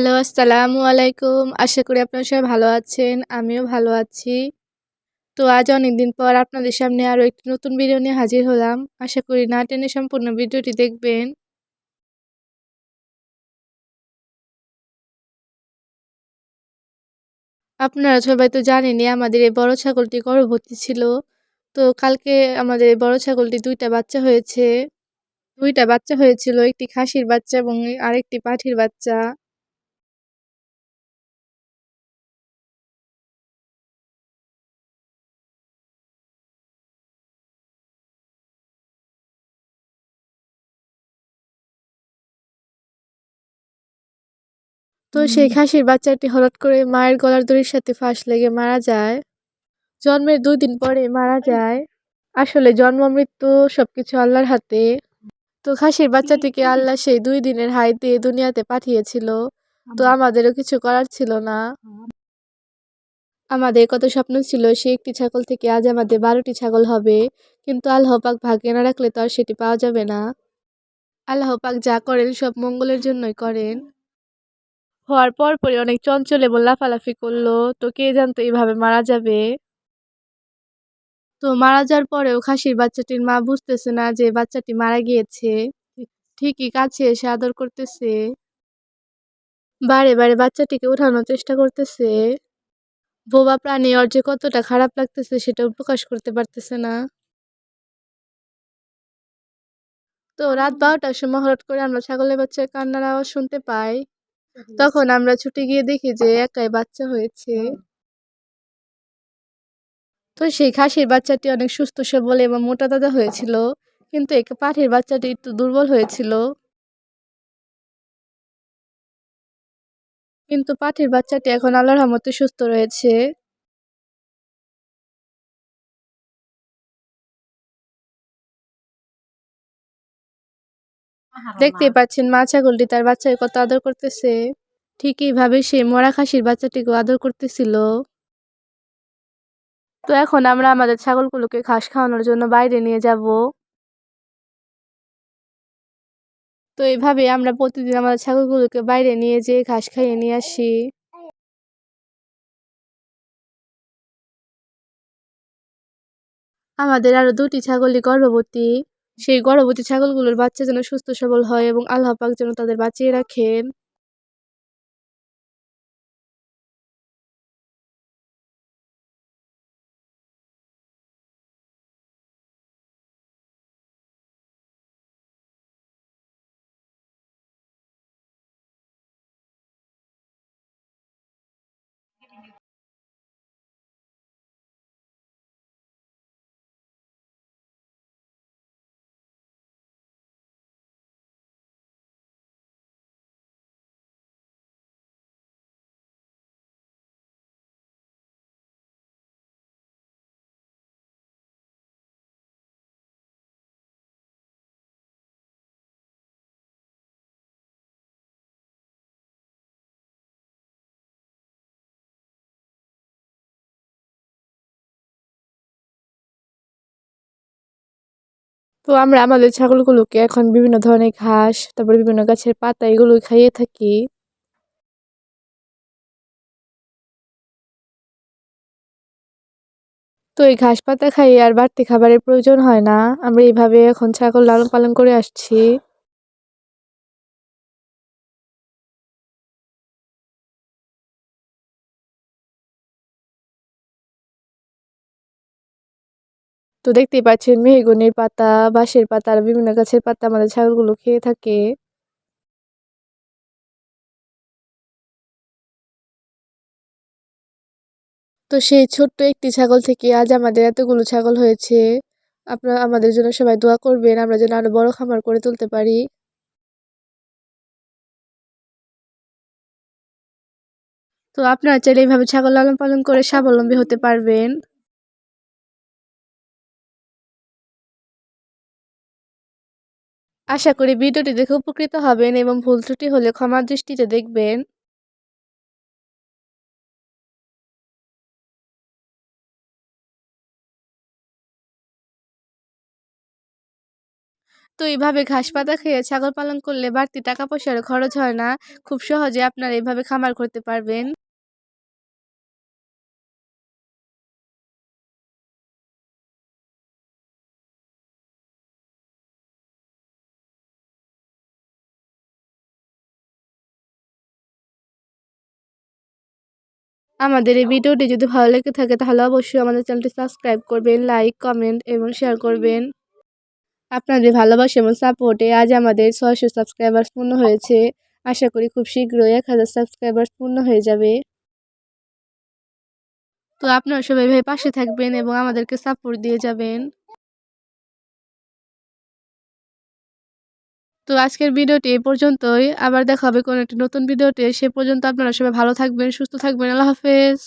Hello, আসসালামু আলাইকুম। আশা করি আপনারা সবাই ভালো আছেন। আমিও ভালো আছি। তো আজ অনেকদিন পর আপনাদের সামনে আরও একটি নতুন ভিডিও নিয়ে হাজির হলাম। আশা করি না টেনে সম্পূর্ণ ভিডিওটি দেখবেন। আপনারা সবাই তো জানেনই আমাদের এই বড় ছাগলটি গর্ভবতী ছিল। তো কালকে আমাদের বড় ছাগলটি দুইটা বাচ্চা হয়েছে। দুইটা বাচ্চা হয়েছিল, একটি খাসির বাচ্চা এবং আরেকটি পাঠির বাচ্চা। তো সেই খাসির বাচ্চাটি হঠাৎ করে মায়ের গলার দড়ির সাথে ফাঁস লেগে মারা যায়। জন্মের দুই দিন পরে মারা যায়। আসলে জন্ম মৃত্যু সবকিছু আল্লাহর হাতে। তো খাসির বাচ্চাটিকে আল্লাহ সেই দুই দিনের হাই দিয়ে দুনিয়াতে পাঠিয়েছিল। তো আমাদেরও কিছু করার ছিল না। আমাদের কত স্বপ্ন ছিল সে একটি ছাগল থেকে আজ আমাদের বারোটি ছাগল হবে। কিন্তু আল্লাহ পাক ভাগ্যে না রাখলে তো আর সেটি পাওয়া যাবে না। আল্লাহ পাক যা করেন সব মঙ্গলের জন্যই করেন। হওয়ার পর পরে অনেক চঞ্চল এবং লাফালাফি করল। তো কে জানতো এইভাবে মারা যাবে? তো মারা যাওয়ার পরেও খাসির বাচ্চাটির মা বুঝতেছে না যে বাচ্চাটি মারা গিয়েছে। ঠিকই কাছে এসে আদর করতেছে। বারে বারে বাচ্চাটিকে উঠানোর চেষ্টা করতেছে। বোবা প্রাণী ওর যে কতটা খারাপ লাগতেছে সেটাও প্রকাশ করতে পারতেছে না। তো রাত বারোটার সময় হঠাৎ করে আমরা ছাগলের বাচ্চার কান্নার আওয়াজ শুনতে পাই। তখন আমরা ছুটে গিয়ে দেখি যে একাই বাচ্চা হয়েছে। তো সেই খাসির বাচ্চাটি অনেক সুস্থ সবল এবং মোটা তাজা হয়েছিল। কিন্তু এই পাঠির বাচ্চাটি একটু দুর্বল হয়েছিল। কিন্তু পাঠির বাচ্চাটি এখন আল্লাহর রহমতে সুস্থ রয়েছে। দেখতেই পাচ্ছেন মা ছাগলটি তার বাচ্চাকে কত আদর করতেছে। ঠিক এইভাবে সে মরা খাসির বাচ্চাটিকেও আদর করতেছিল। তো এখন আমরা আমাদের ছাগলগুলোকে ঘাস খাওয়ানোর জন্য বাইরে নিয়ে যাব। তো এইভাবে আমরা প্রতিদিন আমাদের ছাগলগুলোকে বাইরে নিয়ে যেয়ে ঘাস খাইয়ে নিয়ে আসি। আমাদের আরও দুটি ছাগলই গর্ভবতী। সেই গর্ভবতী ছাগলগুলোর বাচ্চা যেন সুস্থ সবল হয় এবং আল্লাহ পাক যেন তাদের বাঁচিয়ে রাখেন তো আমরা আমাদের ছাগলগুলোকে এখন বিভিন্ন ধরনের ঘাস, তারপরে বিভিন্ন গাছের পাতা এগুলো খাইয়ে থাকি। তো এই ঘাস পাতা খাইয়ে আর বাড়তি খাবারের প্রয়োজন হয় না। আমরা এইভাবে এখন ছাগল লালন পালন করে আসছি। তো দেখতেই পাচ্ছেন মেহগনির পাতা, বাঁশের পাতা আর বিভিন্ন গাছের পাতা আমাদের ছাগলগুলো খেয়ে থাকে। তো সেই ছোট্ট একটি ছাগল থেকে আজ আমাদের এতগুলো ছাগল হয়েছে। আপনারা আমাদের জন্য সবাই দোয়া করবেন, আমরা যেন আরও বড় খামার করে তুলতে পারি। তো আপনারা চাইলে এইভাবে ছাগল লালন পালন করে স্বাবলম্বী হতে পারবেন। আশা করি ভিডিওটি দেখে উপকৃত হবেন এবং ভুল ত্রুটি হলে ক্ষমার দৃষ্টিতে দেখবেন। তো এইভাবে ঘাস পাতা খেয়ে ছাগল পালন করলে বাড়তি টাকা পয়সার খরচ হয় না। খুব সহজে আপনারা এইভাবে খামার করতে পারবেন। আমাদের এই ভিডিওটি যদি ভালো লেগে থাকে, তাহলে অবশ্যই আমাদের চ্যানেলটি সাবস্ক্রাইব করবেন, লাইক, কমেন্ট এবং শেয়ার করবেন। আপনাদের ভালোবাসা এবং সাপোর্টে আজ আমাদের ছয়শো সাবস্ক্রাইবার্স পূর্ণ হয়েছে। আশা করি খুব শীঘ্রই এক হাজার সাবস্ক্রাইবার্স পূর্ণ হয়ে যাবে। তো আপনারা সবাই ভাই পাশে থাকবেন এবং আমাদেরকে সাপোর্ট দিয়ে যাবেন। তো আজকের ভিডিওটি এই পর্যন্তই। আবার দেখা হবে কোনো একটি নতুন ভিডিওতে। সে পর্যন্ত আপনারা সবাই ভালো থাকবেন, সুস্থ থাকবেন। আল্লাহ হাফেজ।